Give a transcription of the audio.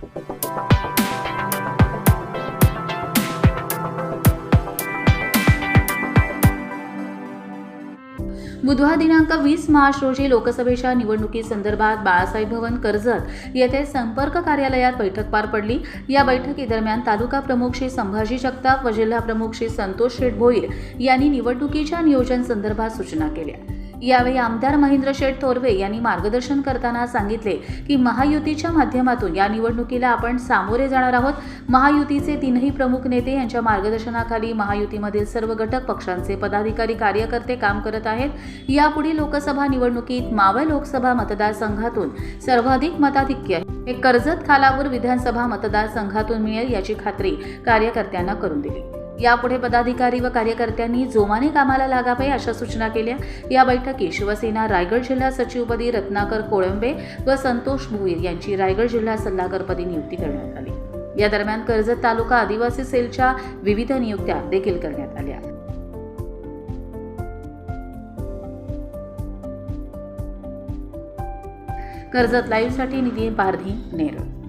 बुधवार दिनांक वीस मार्च रोजी लोकसभेच्या निवडणुकीसंदर्भात बाळासाहेब भवन कर्जत येथे संपर्क कार्यालयात बैठक पार पडली. या बैठकीदरम्यान तालुका प्रमुख श्री संभाजी जगताप व जिल्हा प्रमुख श्री संतोष शेठ भोईर यांनी निवडणुकीच्या नियोजन संदर्भात सूचना केल्या. यावेळी आमदार महेंद्र शेठ थोरवे यांनी मार्गदर्शन करताना सांगितले की महायुतीच्या माध्यमातून या निवडणुकीला आपण सामोरे जाणार आहोत. महायुतीचे तीनही प्रमुख नेते यांच्या मार्गदर्शनाखाली महायुतीमधील सर्व घटक पक्षांचे पदाधिकारी कार्यकर्ते काम करत आहेत. यापुढील लोकसभा निवडणुकीत मावळ लोकसभा मतदारसंघातून सर्वाधिक मताधिक्य हे कर्जत खालापूर विधानसभा मतदारसंघातून मिळेल याची खात्री कार्यकर्त्यांना करून दिली. यापुढे पदाधिकारी व कार्यकर्त्यांनी जोमाने कामाला लागावे अशा सूचना केल्या. या बैठकीत शिवसेना रायगड जिल्हा सचिवपदी रत्नाकर कोळंबे व संतोष भुईर यांची रायगड जिल्हा सल्लागारपदी नियुक्ती करण्यात आली. या दरम्यान कर्जत तालुका आदिवासी सेलच्या विविध नियुक्त्या देखील करण्यात आल्या. कर्जत लाईव्हसाठी निधी पारधी नेरळ.